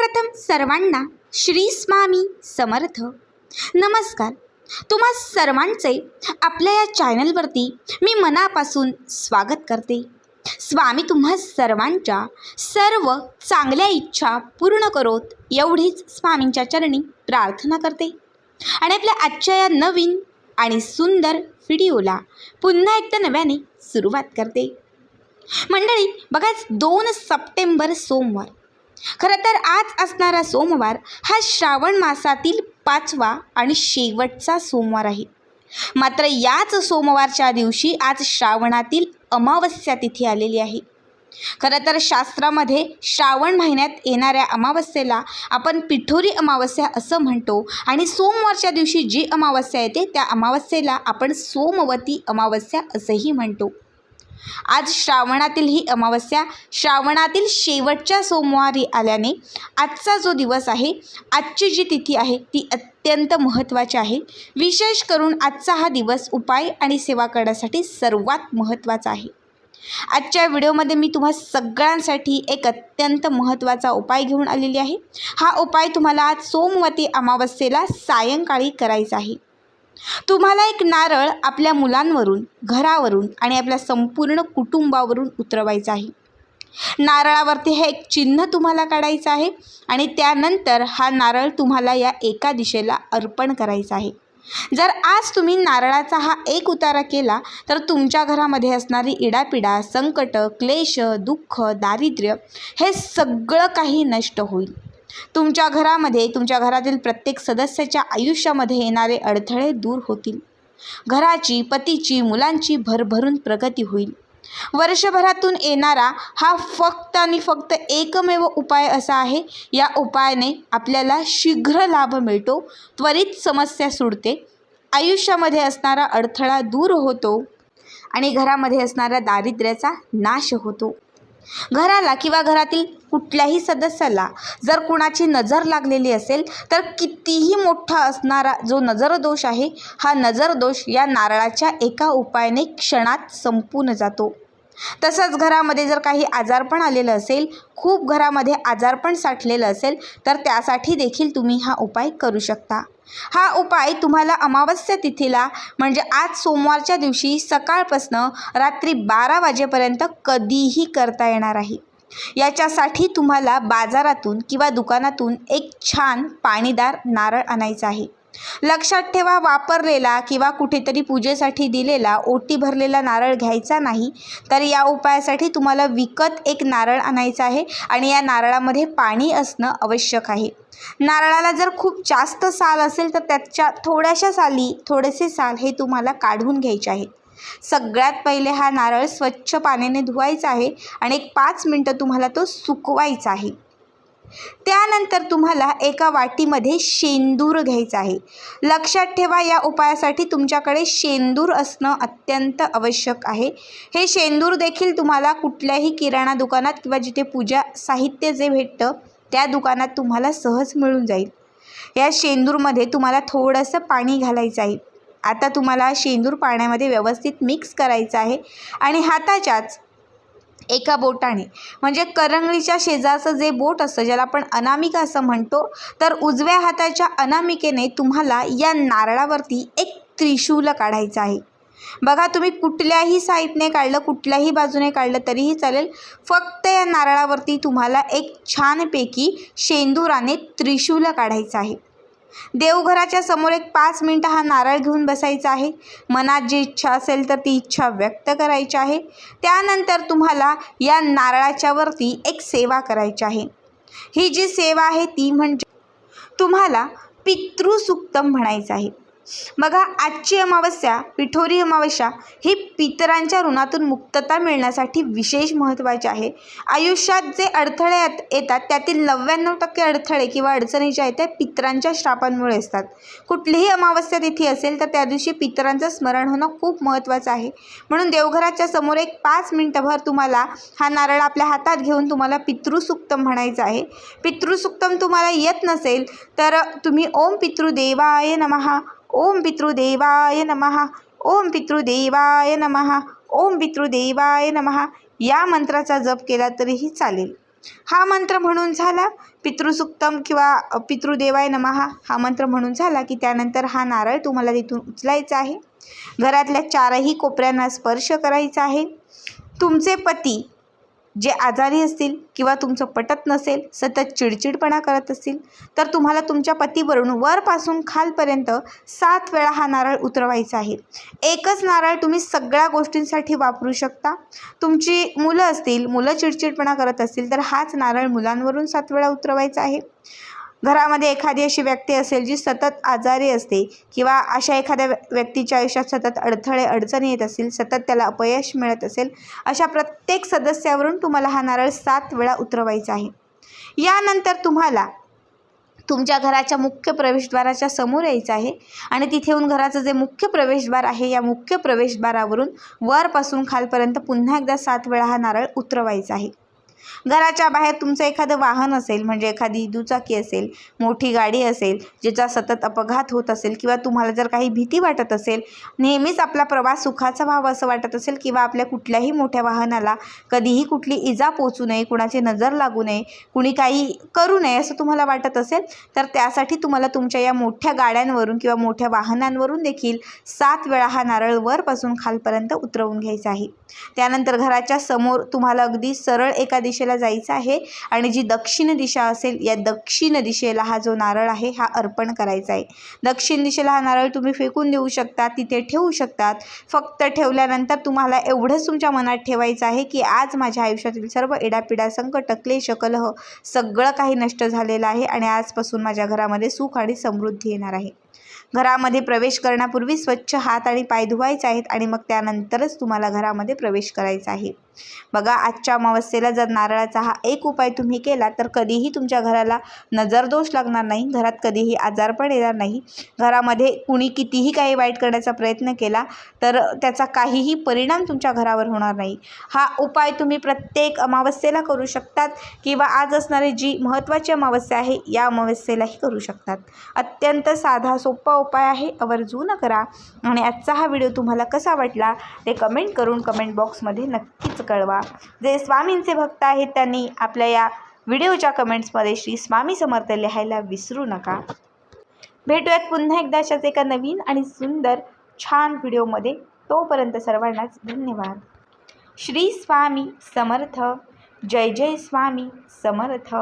सर्वप्रथम सर्वांना श्री स्वामी समर्थ. नमस्कार. तुम्हा सर्वांचे आपल्या या चॅनलवरती मी मनापासून स्वागत करते. स्वामी तुम्हा सर्वांच्या सर्व चांगल्या इच्छा पूर्ण करोत एवढीच स्वामींच्या चरणी प्रार्थना करते. आणि आपल्या आजच्या या नवीन आणि सुंदर व्हिडिओला पुन्हा एकदा नव्याने सुरुवात करते. मंडळी बघाच दोन सप्टेंबर सोमवार. खरं तर आज असणारा सोमवार हा श्रावण मासातील पाचवा आणि शेवटचा सोमवार आहे. मात्र याच सोमवारच्या दिवशी आज श्रावणातील अमावस्या तिथी आलेली आहे. खरं तर शास्त्रामध्ये श्रावण महिन्यात येणाऱ्या अमावस्येला आपण पिठोरी अमावस्या असं म्हणतो आणि सोमवारच्या दिवशी जी अमावस्या येते त्या अमावस्येला आपण सोमवती अमावस्या असंही म्हणतो. आज श्रावणातील ही अमावस्या श्रावणातील शेवटच्या सोमवारी आल्याने आजचा जो दिवस आहे आजची जी तिथी आहे ती अत्यंत महत्त्वाची आहे. विशेष करून आजचा हा दिवस उपाय आणि सेवा करण्यासाठी सर्वात महत्त्वाचा आहे. आजच्या व्हिडिओमध्ये मी तुम्हा सगळ्यांसाठी एक अत्यंत महत्त्वाचा उपाय घेऊन आलेली आहे. हा उपाय तुम्हाला आज सोमवती अमावस्येला सायंकाळी करायचा आहे. तुम्हाला एक नारळ आपल्या मुलांवरून घरावरून आणि आपल्या संपूर्ण कुटुंबावरून उतरवायचं आहे. नारळावरती हे एक चिन्ह तुम्हाला काढायचं आहे आणि त्यानंतर हा नारळ तुम्हाला या एका दिशेला अर्पण करायचा आहे. जर आज तुम्ही नारळाचा हा एक उतारा केला तर तुमच्या घरामध्ये असणारी इडापिडा संकट क्लेश दुःख दारिद्र्य हे सगळं काही नष्ट होईल. तुमच्या घरामध्ये तुमच्या घरातील प्रत्येक सदस्याच्या आयुष्यामध्ये येणारे अडथळे दूर होतील. घराची पतीची मुलांची भरभरून प्रगती होईल. वर्षभरातून येणारा हा फक्त आणि फक्त एकमेव उपाय असा आहे या उपायाने आपल्याला शीघ्र लाभ मिळतो त्वरित समस्या सुटते आयुष्यामध्ये असणारा अडथळा दूर होतो आणि घरामध्ये असणाऱ्या दारिद्र्याचा नाश होतो. घराला किंवा घरातील कुठल्याही सदस्याला जर कुणाची नजर लागलेली असेल तर कितीही मोठा असणारा जो नजरदोष आहे हा नजरदोष या नारळाच्या एका उपायाने क्षणात संपून जातो. तसंच घरामध्ये जर काही आजारपण आलेलं असेल खूप घरामध्ये आजारपण साठलेलं असेल तर त्यासाठी देखील तुम्ही हा उपाय करू शकता. हा उपाय तुम्हाला अमावस्या तिथीला म्हणजे आज सोमवारच्या दिवशी सकाळपासनं रात्री बारा वाजेपर्यंत कधीही करता येणार आहे. याच्यासाठी तुम्हाला बाजारातून किंवा दुकानातून एक छान पाणीदार नारळ आणायचा आहे. लक्षात ठेवा वापरलेला किंवा कुठेतरी पूजेसाठी दिलेला ओटी भरलेला नारळ घ्यायचा नाही तर या उपायासाठी तुम्हाला विकत एक नारळ आणायचा आहे आणि या नारळामध्ये पाणी असणं आवश्यक आहे. नारळाला जर खूप जास्त साल असेल तर त्याच्या थोड्याशा साली थोडेसे साल हे तुम्हाला काढून घ्यायचे आहेत सगळ्यात पहिले हा नारळ स्वच्छ पाण्याने धुवायचा आहे आणि एक पाच मिनटं तुम्हाला तो सुकवायचा आहे. त्यानंतर तुम्हाला एका वाटीमध्ये शेंदूर घ्यायचा आहे. लक्षात ठेवा या उपायासाठी तुमच्याकडे शेंदूर असणं अत्यंत आवश्यक आहे. हे शेंदूर देखील तुम्हाला कुठल्याही किराणा दुकानात किंवा जिथे पूजा साहित्य जे भेटतं त्या दुकानात तुम्हाला सहज मिळून जाईल. या शेंदूरमध्ये तुम्हाला थोडंसं पाणी घालायचं आहे. आता तुम्हाला शेंदूर पाण्यामध्ये व्यवस्थित मिक्स करायचं आहे आणि हाताच्याच एका बोटाने. म्हणजे करंगळीच्या शेजारचं जे बोट असतं ज्याला आपण अनामिका असं म्हणतो तर उजव्या हाताच्या अनामिकेने तुम्हाला या नारळावरती एक त्रिशूल काढायचं आहे. बघा तुम्ही कुठल्याही साईडने काढलं कुठल्याही बाजूने काढलं तरीही चालेल. फक्त या नारळावरती तुम्हाला एक छानपैकी शेंदुराने त्रिशूल काढायचं आहे. देवघराच्या समोर एक पाच मिनटं हा नारळ घेऊन बसायचा आहे. मनात जी इच्छा असेल तर ती इच्छा व्यक्त करायची आहे. त्यानंतर तुम्हाला या नारळाच्यावरती एक सेवा करायची आहे. ही जी सेवा आहे ती म्हणजे तुम्हाला पितृसुक्तम म्हणायचं आहे. मग आजची अमावस्या पिठोरी अमावस्या ही पितरांच्या ऋणातून मुक्तता मिळण्यासाठी विशेष महत्त्वाचे आहे. आयुष्यात जे अडथळे येतात त्यातील नव्याण्णव टक्के अडथळे किंवा अडचणी ज्या आहेत त्या पितरांच्या श्रापांमुळे असतात. कुठलीही अमावस्या तिथी असेल तर त्या दिवशी पितरांचं स्मरण होणं खूप महत्त्वाचं आहे. म्हणून देवघराच्या समोर एक पाच मिनटंभर तुम्हाला हा नारळ आपल्या हातात घेऊन तुम्हाला पितृसुक्तम म्हणायचं आहे. पितृसुक्तम तुम्हाला येत नसेल तर तुम्ही ओम पितृदेवाय नमः. ओम पितृदेवाय नमः ओम पितृदेवाय नमहा ओम पितृदेवाय नमहा या मंत्राचा जप केला तरीही चालेल. हा मंत्र म्हणून झाला पितृसुक्तम किंवा पितृदेवाय नमहा हा मंत्र म्हणून झाला की त्यानंतर हा नारळ तुम्हाला तिथून उचलायचा आहे. घरातल्या चारही कोपऱ्यांना स्पर्श करायचा आहे. तुमचे पती जे आजारी असतील किंवा तुमचं पटत नसेल सतत चिडचिडपणा करत असतील तर तुम्हाला तुमच्या पतीवरून वरपासून खालपर्यंत सात वेळा हा नारळ उतरवायचा आहे. एकच नारळ तुम्ही सगळ्या गोष्टींसाठी वापरू शकता. तुमची मुलं असतील मुलं चिडचिडपणा करत असतील तर हाच नारळ मुलांवरून सात वेळा उतरवायचा आहे. घरामध्ये एखादी अशी व्यक्ती असेल जी सतत आजारी असते किंवा अशा एखाद्या व्य- व्यक्तीच्या आयुष्यात सतत अडथळे अडचणी येत असतील सतत त्याला अपयश मिळत असेल अशा प्रत्येक सदस्यावरून तुम्हाला हा नारळ सात वेळा उतरवायचा आहे. यानंतर तुम्हाला तुमच्या घराच्या मुख्य प्रवेशद्वाराच्या समोर यायचं आहे आणि तिथे येऊन घराचं जे मुख्य प्रवेशद्वार आहे या मुख्य प्रवेशद्वारावरून वरपासून खालपर्यंत पुन्हा एकदा सात वेळा हा नारळ उतरवायचा आहे. घराच्या बाहेर तुमचं एखादं वाहन असेल म्हणजे एखादी दुचाकी असेल मोठी गाडी असेल ज्याचा सतत अपघात होत असेल किंवा तुम्हाला जर काही भीती वाटत असेल नेहमीच आपला प्रवास सुखाचा व्हावा असं वाटत असेल किंवा आपल्या कुठल्याही मोठ्या वाहनाला कधीही कुठली इजा पोचू नये कुणाची नजर लागू नये कुणी काही करू नये असं तुम्हाला वाटत असेल तर त्यासाठी तुम्हाला तुमच्या या मोठ्या गाड्यांवरून किंवा मोठ्या वाहनांवरून देखील सात वेळा हा नारळ वरपासून खालपर्यंत उतरवून घ्यायचा आहे. त्यानंतर घराच्या समोर तुम्हाला अगदी सरळ एखादी दिशेला जायचं आहे. आणि जी दक्षिण दिशा असेल या दक्षिण दिशेला हा जो नारळ आहे हा अर्पण करायचा आहे. दक्षिण दिशेला हा नारळ तुम्ही फेकून देऊ शकता तिथे ठेवू शकतात. फक्त ठेवल्यानंतर तुम्हाला एवढंच तुमच्या मनात ठेवायचं आहे की आज माझ्या आयुष्यातील सर्व एडापिडा संकट क्लेश कलह सगळं काही नष्ट झालेलं आहे आणि आजपासून माझ्या घरामध्ये सुख आणि समृद्धी येणार आहे. घरामध्ये प्रवेश करण्यापूर्वी स्वच्छ हात आणि पाय धुवायचे आहेत आणि मग त्यानंतरच तुम्हाला घरामध्ये प्रवेश करायचा आहे. बघा आजच्या अमावस्येला जर नारळाचा हा एक उपाय तुम्ही केला तर कधीही तुमच्या घराला नजरदोष लागणार नाही. घरात कधीही आजारपण येणार नाही. घरामध्ये कुणी कितीही काही वाईट करण्याचा प्रयत्न केला तर त्याचा काहीही परिणाम तुमच्या घरावर होणार नाही. हा उपाय तुम्ही प्रत्येक अमावस्येला करू शकतात किंवा आज असणारी जी महत्त्वाची अमावस्या आहे या अमावस्येलाही करू शकतात. अत्यंत साधा सोपा उपाय आहे आवर्जून करा. आणि आजचा हा व्हिडिओ तुम्हाला कसा वाटला ते कमेंट करून कमेंट बॉक्समध्ये नक्कीच कळवा. जे स्वामींचे भक्त आहेत त्यांनी आपल्या या व्हिडिओच्या कमेंट्समध्ये श्री स्वामी समर्थ लिहायला विसरू नका. भेटूयात पुन्हा एकदा अशाच एका नवीन आणि सुंदर छान व्हिडिओमध्ये. तोपर्यंत सर्वांनाच धन्यवाद. श्री स्वामी समर्थ. जय जय स्वामी समर्थ.